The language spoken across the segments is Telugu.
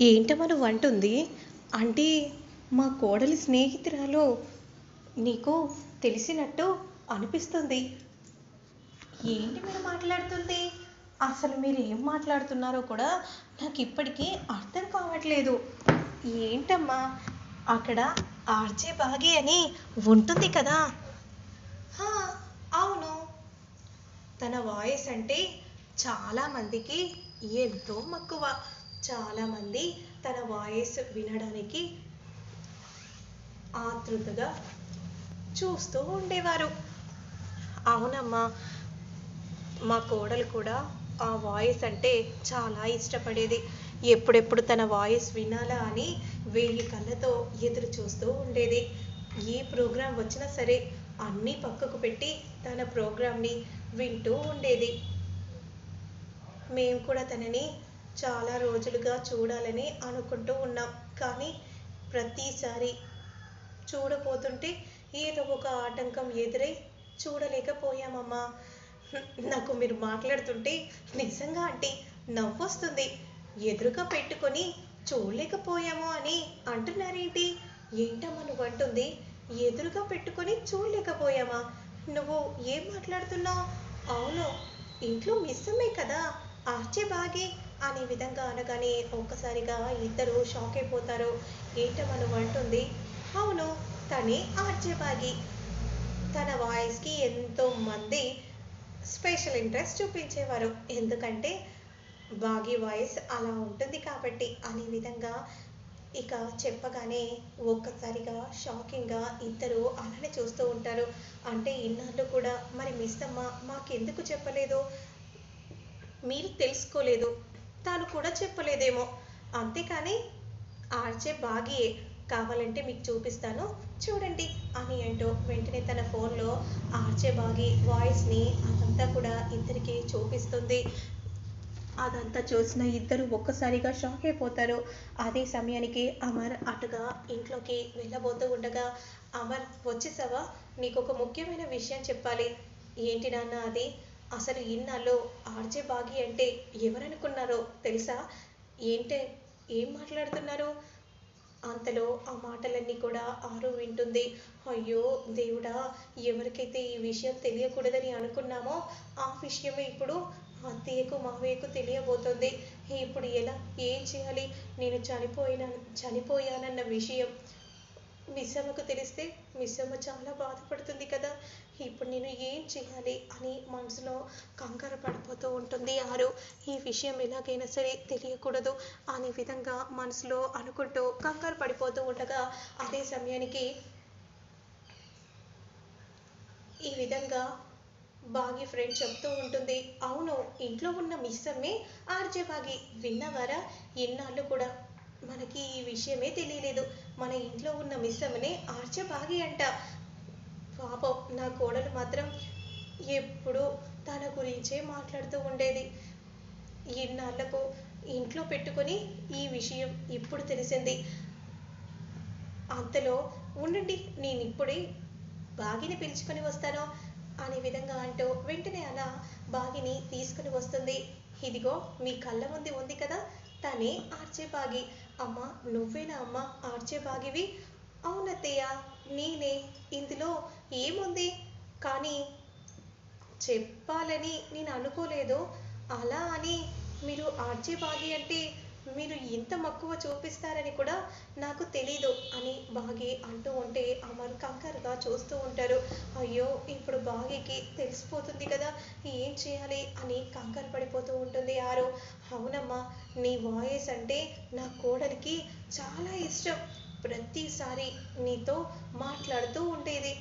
ఏంటమ్మా నువ్వు అంటుంది అంటే మా కోడలి స్నేహితురాలు నీకు తెలిసినట్టు అనిపిస్తుంది. ఏంటి మీరు మాట్లాడుతుంది? అసలు మీరు ఏం మాట్లాడుతున్నారో కూడా నాకు ఇప్పటికీ అర్థం కావట్లేదు. ఏంటమ్మా? అక్కడ ఆర్జే బాగి అని ఉంటుంది కదా? "హా, అవును. తన వాయిస్ అంటే చాలామందికి ఎంతో మక్కువ. చాలామంది తన వాయిస్ వినడానికి ఆతృతగా చూస్తూ ఉండేవారు. అవునమ్మా మా కోడలు కూడా ఆ వాయిస్ అంటే చాలా ఇష్టపడేది. ఎప్పుడెప్పుడు తన వాయిస్ వినాలా అని వెయ్యి కళ్ళతో ఎదురు చూస్తూ ఉండేది. ఏ ప్రోగ్రాం వచ్చినా సరే అన్నీ పక్కకు పెట్టి తన ప్రోగ్రాంని వింటూ ఉండేది. మేము కూడా తనని చాలా రోజులుగా చూడాలని అనుకుంటూ ఉన్నాం. కానీ ప్రతిసారి చూడపోతుంటే ఏదో ఒక ఆటంకం ఎదురై చూడలేకపోయామమ్మా. నాకు మీరు మాట్లాడుతుంటే నిజంగా అంటే నవ్వొస్తుంది. ఎదురుగా పెట్టుకొని చూడలేకపోయాము అని అంటున్నారేంటి? ఏంటమ్మా నువ్వు అంటుంది? ఎదురుగా పెట్టుకొని చూడలేకపోయామా? నువ్వు ఏం మాట్లాడుతున్నావు? అవును ఇంట్లో మిస్సమే కదా. ఆర్చే బాగే అనే విధంగా అనగానే ఒక్కసారిగా ఇద్దరు షాక్ అయిపోతారు. ఏటమను అంటుంది? అవును తనే ఆర్చే తన వాయిస్కి ఎంతో మంది స్పెషల్ ఇంట్రెస్ట్ చూపించేవారు. ఎందుకంటే బాగి వాయిస్ అలా ఉంటుంది కాబట్టి అనే విధంగా ఇక చెప్పగానే ఒక్కసారిగా షాకింగ్గా ఇద్దరు అలానే చూస్తూ ఉంటారు. అంటే ఇన్నాళ్ళు కూడా మరి మిస్ అమ్మ మాకెందుకు చెప్పలేదు? మీరు తెలుసుకోలేదు. తాను కూడా చెప్పలేదేమో. అంతేకాని ఆర్చే బాగియే కావాలంటే మీకు చూపిస్తాను. చూడండి అని అంటూ వెంటనే తన ఫోన్లో ఆర్చే బాగి వాయిస్ని అదంతా కూడా ఇద్దరికి చూపిస్తుంది. అదంతా చూసిన ఇద్దరు ఒక్కసారిగా షాక్ అయిపోతారు. అదే సమయానికి అమర్ అటుగా ఇంట్లోకి వెళ్ళబోతూ ఉండగా అమర్ వచ్చేసావా? నీకు ఒక ముఖ్యమైన విషయం చెప్పాలి. ఏంటి నాన్న అది? అసలు ఇన్నాళ్ళు ఆర్జే బాగి అంటే ఎవరనుకున్నారో తెలుసా? ఏంటే ఏం మాట్లాడుతున్నారు? అంతలో ఆ మాటలన్నీ కూడా ఆరు వింటుంది. అయ్యో దేవుడా ఎవరికైతే ఈ విషయం తెలియకూడదని అనుకున్నామో ఆ విషయమే ఇప్పుడు అత్తయ్యకు మావయ్యకు తెలియబోతుంది. ఇప్పుడు ఎలా ఏం చేయాలి? నేను చనిపోయిన చనిపోయానన్న విషయం మిస్సమ్మకు తెలిస్తే మిస్సమ్మ చాలా బాధపడుతుంది కదా. ఇప్పుడు నేను ఏం చేయాలి అని మనసులో కంగారు పడిపోతూ ఉంటుంది ఆరు. ఈ విషయం ఎలాగైనా సరే తెలియకూడదు. అనే విధంగా మనసులో అనుకుంటూ కంగారు పడిపోతూ ఉండగా అదే సమయానికి ఈ విధంగా బాగి ఫ్రెండ్ చెప్తూ ఉంటుంది. అవును ఇంట్లో ఉన్న మిస్సమ్మే ఆర్జే బాగి విన్నవారా? ఇన్నాళ్ళు కూడా మనకి ఈ విషయమే తెలియలేదు. మన ఇంట్లో ఉన్న మిస్ ఆర్చబాగి అంట. పాపం నా కోడలు మాత్రం ఎప్పుడూ తన గురించే మాట్లాడుతూ ఉండేది. ఇన్నాళ్ళకు ఇంట్లో పెట్టుకొని ఈ విషయం ఇప్పుడు తెలిసింది. అంతలో ఉండండి నేను ఇప్పుడే బాగిని పిలుచుకొని వస్తాను అనే విధంగా అంటూ వెంటనే అలా బాగిని తీసుకుని వస్తుంది. ఇదిగో మీ కళ్ళ ముందు ఉంది కదా తనే ఆర్చే బాగి అమ్మ నువ్వేనా అమ్మ ఆర్చే బాగివి అవునత్తయ్య నేనే. ఇందులో ఏముంది? కానీ చెప్పాలని నేను అనుకోలేదు. అలా అని మీరు ఆర్జే బాగి అంటే మీరు ఇంత మక్కువ చూపిస్తారని కూడా నాకు తెలీదు అని బాగి అంటూ ఉంటే అమర్ కంగారుగా చూస్తూ ఉంటారు. అయ్యో ఇప్పుడు బాగికి తెలిసిపోతుంది కదా ఏం చేయాలి అని కంగారు పడిపోతూ ఉంటుంది ఆరు. అవునమ్మా నీ వాయిస్ అంటే నా కోడలికి చాలా ఇష్టం. ప్రతిసారి నీతో మాట్లాడుతూ ఉండేది.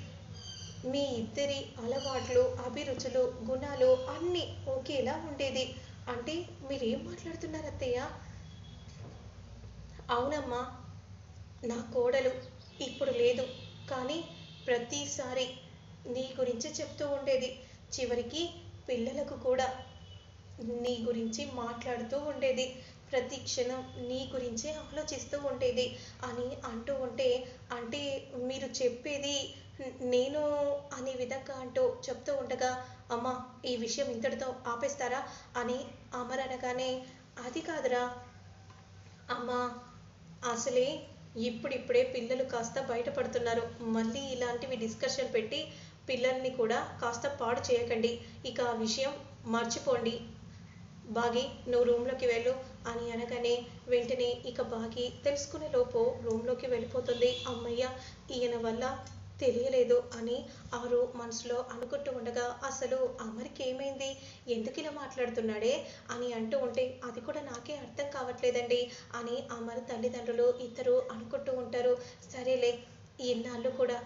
మీ ఇద్దరి అలవాట్లు అభిరుచులు గుణాలు అన్నీ ఒకేలా ఉండేది. అంటే మీరేం మాట్లాడుతున్నారు అత్తయ్య? అవునమ్మా నా కోడలు ఇప్పుడు లేదు కానీ ప్రతిసారి నీ గురించి చెప్తూ ఉండేది. చివరికి పిల్లలకు కూడా నీ గురించి మాట్లాడుతూ ఉండేది. ప్రతి క్షణం నీ గురించే ఆలోచిస్తూ ఉండేది అని అంటూ ఉంటే అంటే మీరు చెప్పేది నేను అనే విధంగా అంటూ చెప్తూ ఉండగా అమ్మ ఈ విషయం ఇంతటితో ఆపేస్తారా అని అమర్ అనగానే అది కాదురా. అమ్మా అసలే ఇప్పుడిప్పుడే పిల్లలు కాస్త బయటపడుతున్నారు. మళ్ళీ ఇలాంటివి డిస్కషన్ పెట్టి పిల్లల్ని కూడా కాస్త పాడు చేయకండి. ఇక ఆ విషయం మర్చిపోండి. బాగి నువ్వు రూమ్లోకి వెళ్ళు అని అనగానే వెంటనే ఇక బాగి తెలుసుకునే లోపు రూమ్లోకి వెళ్ళిపోతుంది. అమ్మయ్య ఈయన వల్ల తెలియలేదు అని ఆరు మనసులో అనుకుంటూ ఉండగా అసలు అమరికి ఏమైంది? ఎందుకు ఇలా మాట్లాడుతున్నాడే అని అంటూ ఉంటే అది కూడా నాకే అర్థం కావట్లేదండి అని అమర్ తల్లిదండ్రులు ఇద్దరు అనుకుంటూ ఉంటారు. సరేలే ఇన్నాళ్ళు కూడా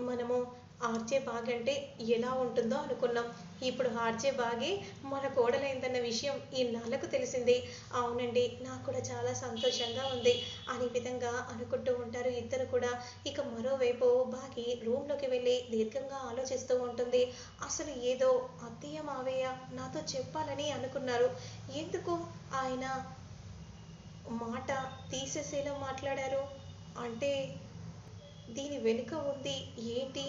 మనము ఆర్జే బాగ్ అంటే ఎలా ఉంటుందో అనుకున్నాం. ఇప్పుడు ఆర్జే బాగే మన కోడలైందన్న విషయం ఈ ఇన్నాళ్ళకు తెలిసింది. అవునండి నాకు కూడా చాలా సంతోషంగా ఉంది. అనే విధంగా అనుకుంటూ ఉంటారు ఇద్దరు కూడా. ఇక మరోవైపు బాగి రూమ్లోకి వెళ్ళి దీర్ఘంగా ఆలోచిస్తూ ఉంటుంది. అసలు ఏదో అత్తయ్య మావయ్య నాతో చెప్పాలని అనుకున్నారు. ఎందుకు ఆయన మాట తీసేసేలా మాట్లాడారు? అంటే దీని వెనుక ఉంది ఏంటి?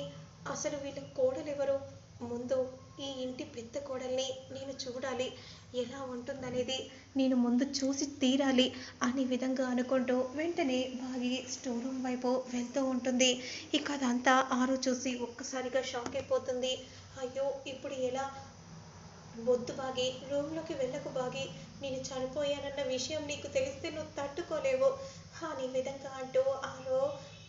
అసలు వీళ్ళ కోడలు ఎవరు ముందు ఈ ఇంటి పెద్ద కోడల్ని నేను చూడాలి. ఎలా ఉంటుందనేది నేను ముందు చూసి తీరాలి అనే విధంగా అనుకుంటూ వెంటనే బాగి స్టోర్ రూమ్ వైపు వెళ్తూ ఉంటుంది. ఇక అదంతా ఆరు చూసి ఒక్కసారిగా షాక్ అయిపోతుంది. అయ్యో ఇప్పుడు ఎలా? వద్దు బాగి రూమ్లోకి వెళ్ళకు బాగి. నేను చనిపోయానన్న విషయం నీకు తెలిస్తే నువ్వు తట్టుకోలేవు. అనే విధంగా అంటూ ఆరో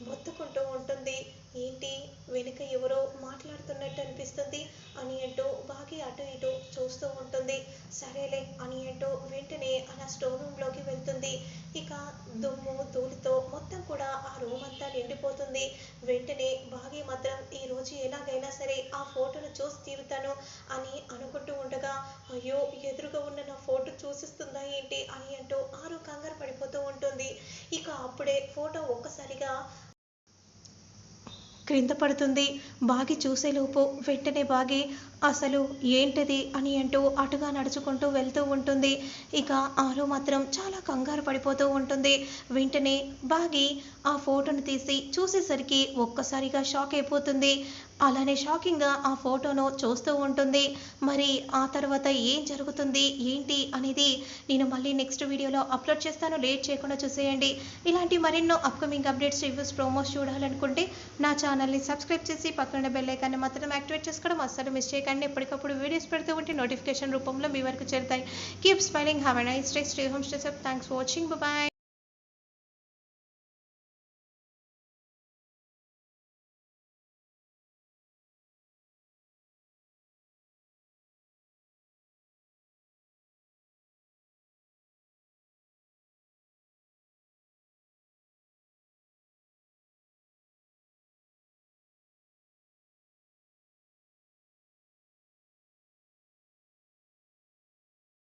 మొత్తుకుంటూ ఉంటుంది. ఏంటి? వెనుక ఎవరో మాట్లాడుతున్నట్టు అనిపిస్తుంది. అని అంటూ బాగి అటు ఇటు చూస్తూ ఉంటుంది. సరేలే అని అంటూ వెంటనే అలా స్టోర్ రూమ్లోకి వెళ్తుంది. ఇక దుమ్ము ధూళితో మొత్తం కూడా ఆ రూమ్ అంతా నిండిపోతుంది. వెంటనే బాగి మాత్రం ఈ రోజు ఎలాగైనా సరే ఆ ఫోటోను చూసి తీరుతాను అని అనుకుంటూ ఉండగా అయ్యో ఎదురుగా ఉన్న నా ఫోటో చూసిస్తుందా ఏంటి? అని అంటూ ఆరు కంగారు పడిపోతూ ఉంటుంది. ఇక అప్పుడే ఫోటో ఒక్కసారిగా క్రింద పడుతుంది. బాగి చూసేలోపు వెంటనే బాగి అసలు ఏంటిది అని అంటూ అటుగా నడుచుకుంటూ వెళ్తూ ఉంటుంది. ఇక ఆరు మాత్రం చాలా కంగారు పడిపోతూ ఉంటుంది. వెంటనే బాగి ఆ ఫోటోను తీసి చూసేసరికి ఒక్కసారిగా షాక్ అయిపోతుంది. అలానే షాకింగ్గా ఆ ఫోటోను చూస్తూ ఉంటుంది. మరి ఆ తర్వాత ఏం జరుగుతుంది? ఏంటి అనేది నేను మళ్ళీ నెక్స్ట్ వీడియోలో అప్లోడ్ చేస్తాను. లేట్ చేయకుండా చూసేయండి. ఇలాంటి మరెన్నో అప్కమింగ్ అప్డేట్స్ రివ్యూస్ ప్రోమోస్ చూడాలనుకుంటే నా ఛానల్ని సబ్స్క్రైబ్ చేసి పక్కన బెల్ ఐకాన్ని మాత్రం యాక్టివేట్ చేసుకోవడం అస్సలు మిస్ చేయకండి. ఎప్పటికప్పుడు వీడియోస్ పెడుతూ ఉంటే నోటిఫికేషన్ రూపంలో మీ వరకు చేరుతాయి. Keep smiling have and I stay stay home stay thanks for watching bye